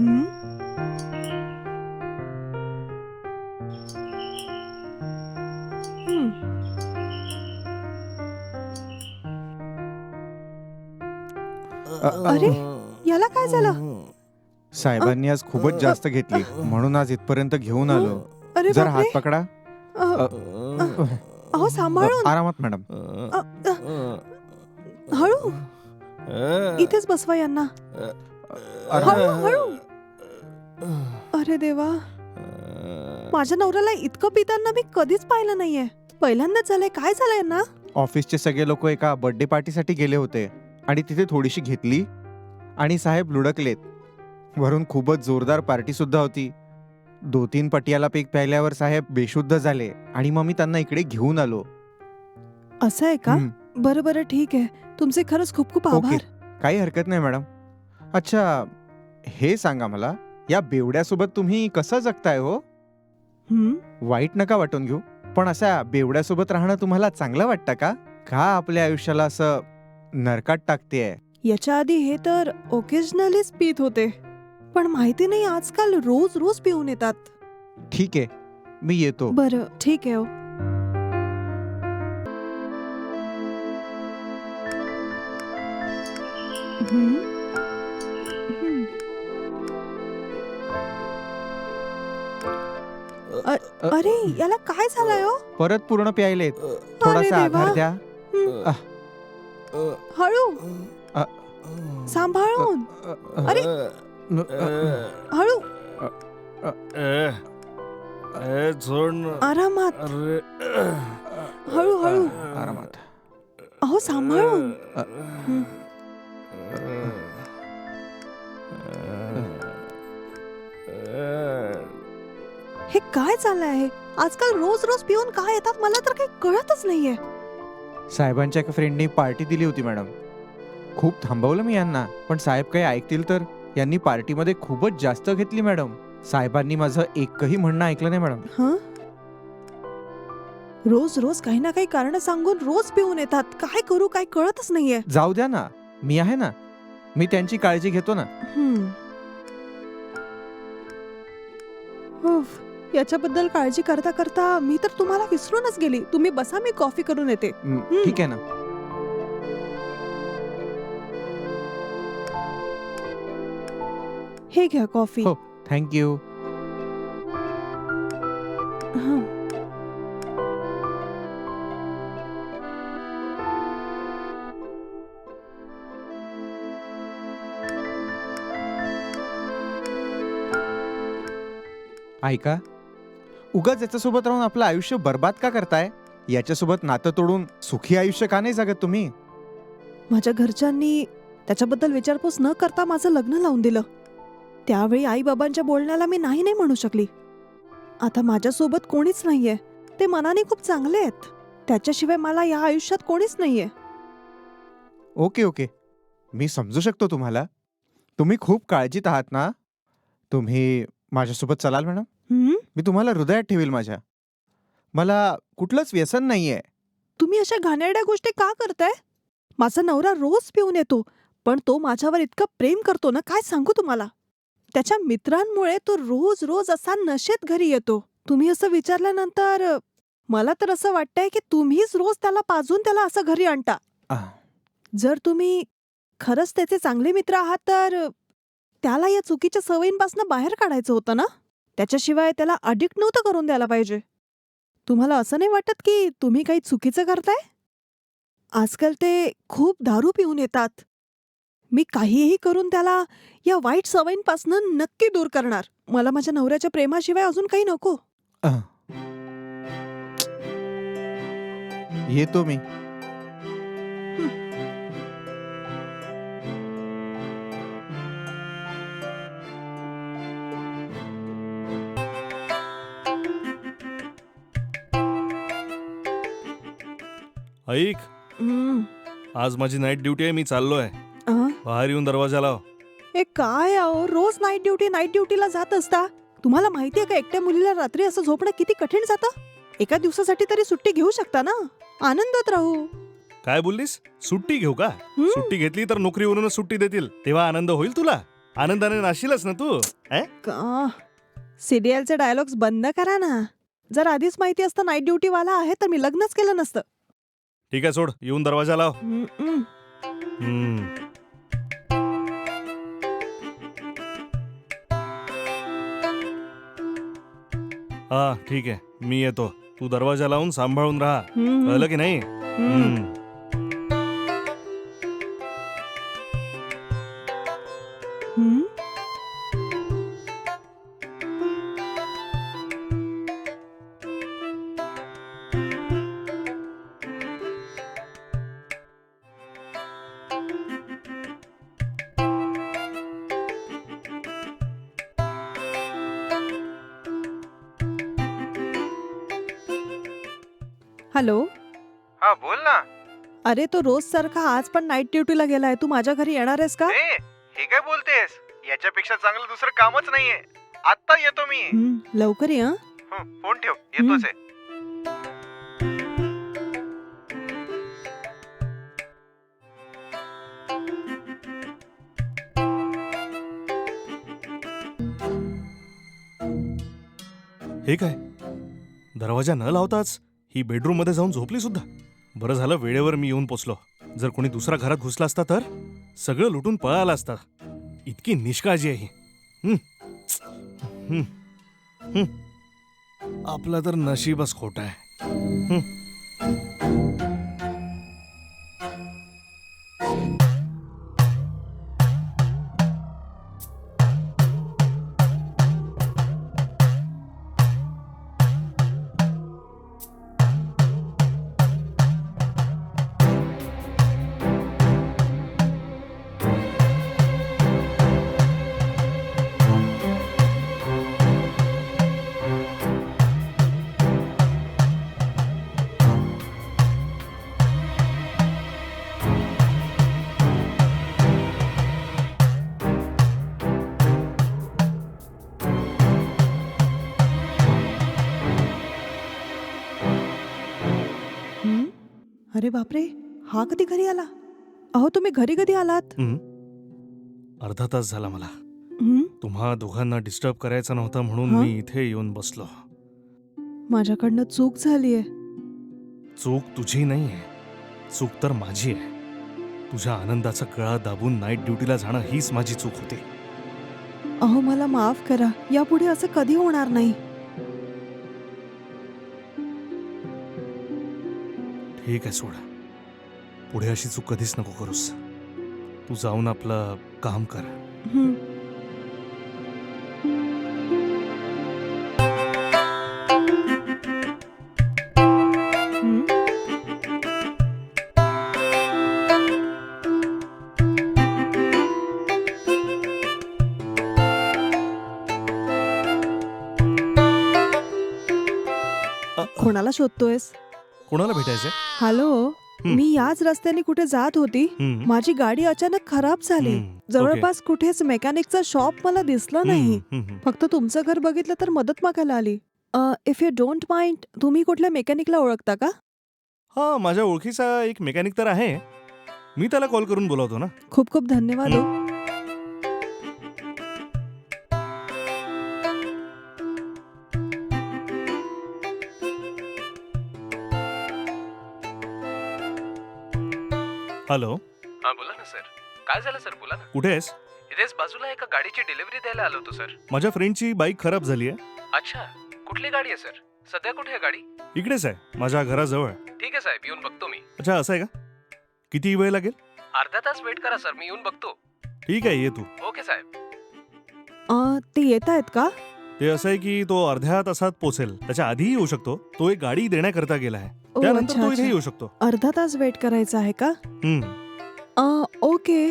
हं? हं. अरे याला काय झालं? साहेबांनी आज खूपच जास्त घेतली. म्हणून आज इथपर्यंत घेऊन आलो. अरे जर हात बापरे. पकडा. अ, अहो सांभाळून. आरामात मॅडम. अ, अ, हळू. इथेच बसवा यांना. हळू हळू. अरे देवा. माझ्या नवऱ्याला इतकं पिताना मी कधीच पाहिलं नाहीये. पहिल्यांदाच झालंय. काय झालंय यांना? ऑफिसचे सगळे लोक एका बर्थडे पार्टीसाठी गेले होते. आणि तिथे थोडीशी घेतली. आणि साहेब लुडकलेत. वरून खूपच जोरदार पार्टी सुद्धा होती. दो तीन पटियाला पीक प्यायल्यावर साहेब बेशुद्ध झाले. आणि मग मी त्यांना इकडे घेऊन आलो. असं आहे का? हं, बरं बरं ठीक आहे. तुमचे खरंच खूप खूप ओके. आभार. काही हरकत नाही मॅडम. अच्छा हे सांगा मला. या बेवड्यासोबत तुम्ही कसं जगताय हो हं? वाईट नका वाटून घेऊ पण अशा बेवड्यासोबत राहणं तुम्हाला चांगलं वाटतं का का आपल्या आयुष्याला असं नरकात टाकतेय याच्या आधी हे तर ओकेजनलीच पित होते पण माहिती नाही आजकाल रोज रोज पिऊन येतात ठीक आहे मी येतो बरं ठीक आहे हो. हं? हं. अ- अरे याला काय झालंय हो? परत पूर्ण प्यायलेत. अरे थोडासा देवा. आधार द्या. हं. हळू. अ. सांभाळून. अरे. न- हळू. आरामात. अरे. हळू हळू. आरामात. अहो सांभाळून. हं. काय चाललंय आहे? आजकाल रोज रोज पिऊन काय येतात मला तर काही कळतच नाहीये. साहेबांच्या एका फ्रेंडनी पार्टी दिली होती मॅडम खूप थांबवलं मी यांना पण साहेब काही ऐकतील तर. यांनी पार्टीमध्ये खूपच जास्त घेतली मॅडम साहेबांनी माझं एकही म्हणणं ऐकलं नाही मॅडम हं? रोज रोज काही ना काही कारण सांगून रोज पिऊन येतात. काय करू काय कळतच नाहीये. जाऊ द्या ना. मी आहे ना. मी त्यांची काळजी घेतो ना. हं. उफ, याच्याबद्दल काळजी करता करता मी तर तुम्हाला विसरूनच गेली तुम्ही बसा मी कॉफी करून येते हं. ठीक आहे ना हे घ्या कॉफी हो. थँक्यू हं. ऐका उगाच याच्यासोबत राहून आपलं आयुष्य बर्बाद का करताय? याच्यासोबत नातं तोडून सुखी आयुष्य का नाही जगत तुम्ही? माझ्या घरच्यांनी त्याच्याबद्दल विचारपूस न करता माझं लग्न लावून दिलं. त्यावेळी आई बाबांच्या बोलण्याला मी नाही नाही म्हणू शकली. आता माझ्यासोबत कोणीच नाहीये. ते मनाने खूप चांगले आहेत. त्याच्याशिवाय मला या आयुष्यात कोणीच नाहीये. Okay okay. मी समजू शकतो तुम्हाला. तुम्ही खूप काळजीत आहात ना? तुम्ही माझ्यासोबत चलाल मॅडम? मी तुम्हाला हृदयात ठेवील माझ्या. मला कुठलंच व्यसन नाहीये. तुम्ही अशा घाणेरड्या गोष्टी का करताय? माझा नवरा रोज पिऊन येतो पण तो माझ्यावर इतकं प्रेम करतो ना काय सांगू तुम्हाला? त्याच्या मित्रांमुळे तो रोज रोज असा नशेत घरी येतो. तुम्ही असं विचारल्यानंतर अ, मला तर असं वाटतंय की तुम्हीच रोज त्याला पाजून त्याला असं घरी आणता. आह, जर तुम्ही खरंच त्याचे चांगले मित्र आहात तर अ, त्याला या चुकीच्या सवयींपासून बाहेर काढायचं होतं ना? त्याच्याशिवाय त्याला अडिक्ट नव्हतं करून द्यायला पाहिजे. तुम्हाला असं नाही वाटत की तुम्ही काही चुकीचं करताय? आजकाल ते खूप दारू पिऊन येतात. मी काहीही करून त्याला या वाईट सवयींपासून नक्की दूर करणार. मला माझ्या नवऱ्याच्या प्रेमाशिवाय अजून काही नको. येतो मी. ऐक. हम्म. आज माझी नाईट ड्युटी आहे मी चाललोय. बाहेर येऊन दरवाजा लाव. हे काय अहो रोज नाईट ड्युटी नाईट ड्युटीला जात असता? तुम्हाला माहितीये का एकट्या मुलीला रात्री असं झोपणं किती कठीण जातं? एका दिवसासाठी तरी सुट्टी घेऊ शकता ना? आनंदात राहू. काय बोललीस? सुट्टी घेऊ का? सुट्टी घेतली तर नोकरीवरूनच सुट्टी देतील. तेव्हा आनंद होईल तुला? आनंदाने नाशीलच ना तू? का? सिरियलचे डायलॉग्स बंद करा ना. जर आधीच माहिती असतं नाईट ड्युटी वाला आहे तर मी लग्नच केलं नसतं. ठीक है सोड येऊन दरवाज़ा लाव हाँ हम्म. हम्म. हा ठीक है मी येतो तू दरवाज़ा लावून सांभाळून रहा हम्म, कळलं की नाही हम्म. हम्म. हम्म. हॅलो? हा बोल ना. अरे तो रोज सारखा आज पण नाईट ड्युटीला गेलाय. तू माझ्या घरी येणार आहेस का? ए हे काय बोलतेस? याच्यापेक्षा चांगलं दुसरं कामच नाहीये. आता येतो मी. हम्म, लवकर ये हं. हं, फोन ठेव. येतोच आहे. हे काय? दरवाजा न लावताच? ही बेडरूममध्ये जाऊन झोपली सुद्धा. बरं झालं वेळेवर मी येऊन पोचलो. जर कोणी दुसरा घरात घुसला असता तर? सगळं लुटून पळाला असता. इतकी निष्काळजी आहे ही. आपला आपलं तर नशीबच खोट आहे. अरे बापरे हा कधी घरी आला? अहो तुम्ही घरी कधी आलात? हं. अर्धा तास झाला मला. हं? तुम्हा दोघांना डिस्टर्ब करायचं नव्हतं म्हणून हं? मी इथे येऊन बसलो. माझ्याकडनं चूक झालीये. चूक तुझी नाहीये. चूक तर माझी आहे. तुझ्या आनंदाचा गळा दाबून नाईट ड्युटीला जाणं हीच माझी चूक होती. अहो मला माफ करा. यापुढे असं कधी होणार नाही? ठीक आहे सोड पुढे अशी चूक कधीच नको करूस तू जाऊन आपलं काम कर हं. हं? कोणाला शोधतोयस कोणाला भेटायचंय? हॅलो हं. मी याच रस्त्याने कुठे जात होती. माझी गाडी अचानक खराब झाली. जवळपास कुठेच मेकॅनिकचं शॉप मला दिसलं. नाही. फक्त तुमचं घर बघितलं तर मदत मागायला आली. इफ यू डोंट माइंड तुम्ही कुठल्या मेकॅनिकला ओळखता का? हा माझ्या ओळखीचा एक मेकॅनिक तर आहे. मी त्याला कॉल करून बोलावतो ना. खूप खूप धन्यवाद हो. हॅलो. हा बोला ना सर. काय झालं सर? बोला ना. कुठे आहेस? इथेच बाजूला एका गाडीची डिलिव्हरी द्यायला आलो होतो सर. माझ्या फ्रेंडची बाईक खराब झाली आहे. अच्छा. कुठली गाडी आहे सर? सध्या कुठे आहे गाडी? इकडेच आहे माझ्या घराजवळ. ठीक आहे साहेब. येऊन बघतो मी. अच्छा असं आहे का? किती वेळ लागेल? अर्धा तास वेट करा सर. मी येऊन बघतो. ठीक आहे ये तू. ओके साहेब. अ, ते येत आहेत का? ते असं आहे की तो अर्ध्या तासात पोहोचेल त्याच्या आधीही येऊ शकतो. तो एक गाडी देण्याकरता गेला आहे. ओ, त्यानंतर अच्छा, तो इथे अच्छा. येऊ शकतो. अर्धा तास वेट करायचा आहे का? हं. अ, ओके.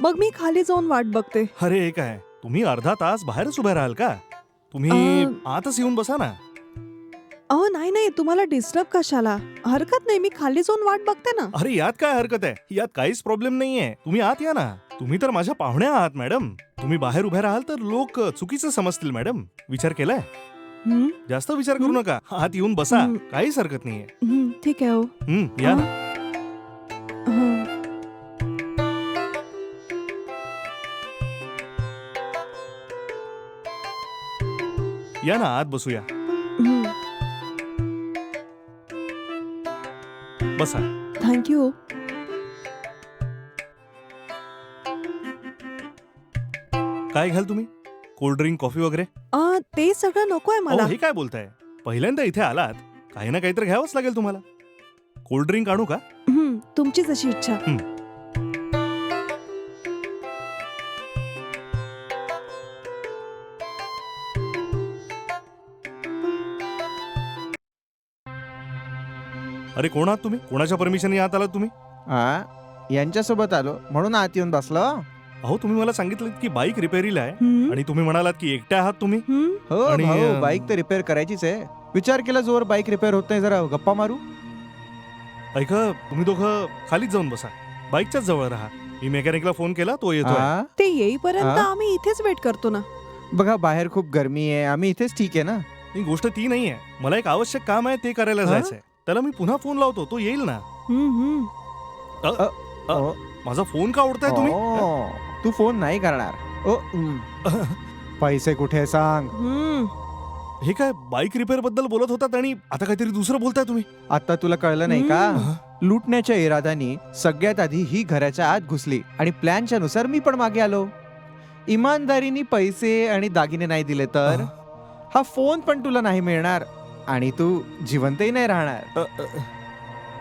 मग मी खाली जाऊन वाट बघते. अरे हे काय तुम्ही अर्धा तास बाहेरच उभे राहाल का? तुम्ही अं, आतच येऊन बसा ना. अहो नाही नाही. तुम्हाला डिस्टर्ब कशाला? हरकत नाही. मी खाली जाऊन वाट बघते ना. अरे यात काय हरकत आहे? यात काहीच प्रॉब्लेम नाहीये. तुम्ही आत या ना. तुम्ही तर माझ्या पाहुण्या आहात मॅडम तुम्ही बाहेर उभे राहाल तर लोक चुकीचं समजतील मॅडम विचार केलाय? हं, जास्त विचार करू हं. नका. आत येऊन बसा. हं. काहीच हरकत नाहीये. हं, ठीक आहे हो हम्म या ना हं. या ना आत बसूया हं. बसा थँक्यू काय घ्याल तुम्ही कोल्ड ड्रिंक कॉफी वगैरे आ, ते सगळं नकोय मला हे काय बोलताय पहिल्यांदा इथे आलात काही ना काहीतरी घ्यावंच लागेल तुम्हाला कोल्ड ड्रिंक आणू का? हं, तुमची जशी इच्छा. अरे कोण आहात तुम्ही? कोणाच्या परमिशनने आत आलात तुम्ही? हा यांच्यासोबत आलो. म्हणून आत येऊन बसलो. अहो तुम्ही मला सांगितलं की बाईक रिपेअरीला आहे. हं, आणि तुम्ही म्हणालात की एकट्या आहात तुम्ही. हं, हो आणि, भाऊ अं, बाईक तर रिपेअर करायचीच आहे. विचार केला जोर बाईक रिपेअर होत नाही जरा गप्पा मारू. ऐका तुम्ही दोघं खालीच जाऊन बसा. बाईकच्याच जवळ राहा. मी मेकॅनिकला फोन केला तो येतोय. हा? ते येईपर्यंत हा? आम्ही इथेच वेट करतो ना. बघा बाहेर खूप गरमी आहे. आम्ही इथेच ठीक आहे ना? ही गोष्ट ती नाही आहे मला एक आवश्यक काम आहे ते करायला हा? जायचंय. त्याला मी पुन्हा फोन लावतो तो येईल ना? हं, हं. अ, ओ, माझा फोन का ओढताय तुम्ही? ओ, तू फोन नाही करणार. ओ हं. पैसे कुठे सांग. हं. हे काय बाईक रिपेअरबद्दल बोलत होतात आणि आता काहीतरी दुसरं बोलताय तुम्ही? आता तुला कळलं नाही का. लुटण्याच्या इरादानी सगळ्यात आधी ही घराच्या आत घुसली आणि प्लॅनच्या नुसार मी पण मागे आलो. इमानदारीने पैसे आणि दागिने नाही दिले तर? हा. फोन पण तुला नाही मिळणार आणि तू जिवंतही नाही राहणार. अ, अ,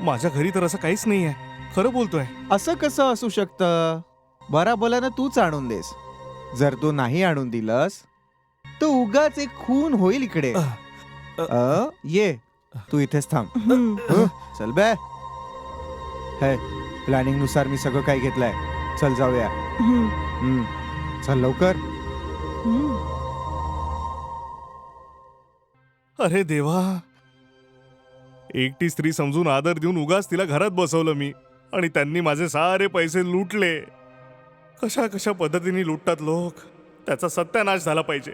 माझ्या घरी तर असं काहीच नाही आहे खरं बोलतोय. असं कसं असू शकतं? बरा बोलानं तूच आणून देस. जर तू नाही आणून दिलंस तर उगाच एक खून होईल इकडे. अ, ये तू इथेच थांब. हं, चल बे. हे प्लॅनिंगनुसार मी सगळं काही घेतलंय. चल जाऊया. हं, चल लवकर. अरे देवा. एकटी स्त्री समजून आदर देऊन उगाच तिला घरात बसवलं मी. आणि त्यांनी माझे सारे पैसे लुटले. कशा कशा पद्धतीने लुटतात लोक? त्याचा सत्यानाश झाला पाहिजे.